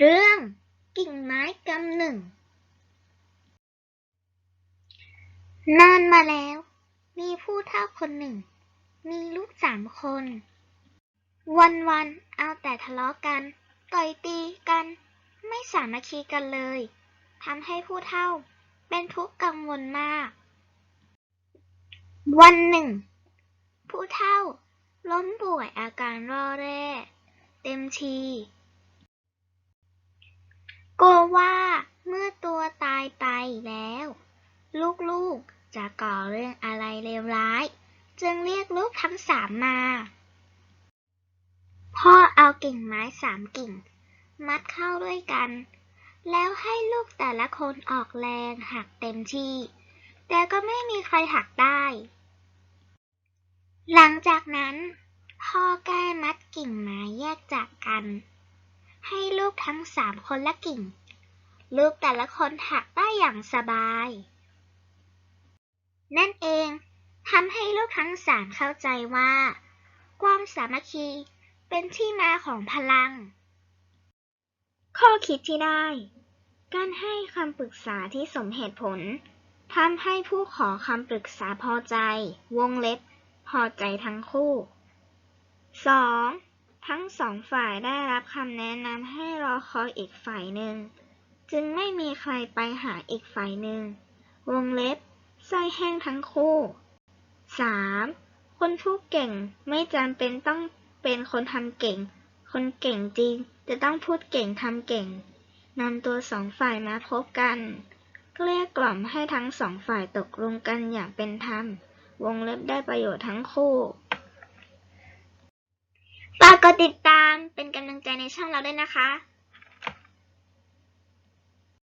เรื่องกิ่งไม้กำหนึ่ง นานมาแล้ว มีผู้เฒ่าคนหนึ่ง มีลูกสามคน วันๆเอาแต่ทะเลาะกัน ต่อยตีกัน ไม่สามัคคีกันเลยทำให้ผู้เฒ่าเป็นทุกข์กังวลมาก วันหนึ่ง ผู้เฒ่าล้มป่วยอาการร่อแร่ เต็มที ว่าเมื่อตัวตายไปแล้ว ลูกๆจะก่อเรื่องอะไรเลวร้าย จึงเรียกลูกทั้งสามมา พ่อเอากิ่งไม้สามกิ่ง มัดเข้าด้วยกัน แล้วให้ลูกแต่ละคนออกแรงหักเต็มที่ แต่ก็ไม่มีใครหักได้ หลังจากนั้นพ่อแก้มัดกิ่งไม้แยกจากกัน ให้ลูกทั้งสามคนละกิ่ง ลูกแต่ละคนหักได้อย่างสบาย นั่นเองทำให้ลูกทั้งสามเข้าใจว่า ความสามัคคีเป็นที่มาของพลัง ข้อคิดที่ได้ การให้คำปรึกษาที่สมเหตุผลทำให้ผู้ขอคำปรึกษาพอใจ วงเล็บ พอใจทั้งคู่ 2. ทั้งสองฝ่ายได้รับคำแนะนำให้รอคอยอีกฝ่ายหนึ่ง จึงไม่มีใครไปหาอีกฝ่ายหนึ่ง วงเล็บไส้แห้งทั้งคู่ 3. คนพูดเก่งไม่จำเป็นต้องเป็นคนทำเก่ง คนเก่งจริงจะต้องพูดเก่งทำเก่งนำตัวสองฝ่ายมาพบกันเกลี้ยกล่อมให้ทั้งสองฝ่ายตกลงกันอย่างเป็นธรรม วงเล็บได้ประโยชน์ทั้งคู่ฝากกดติดตามเป็นกำลังใจในช่องเราด้วยนะคะ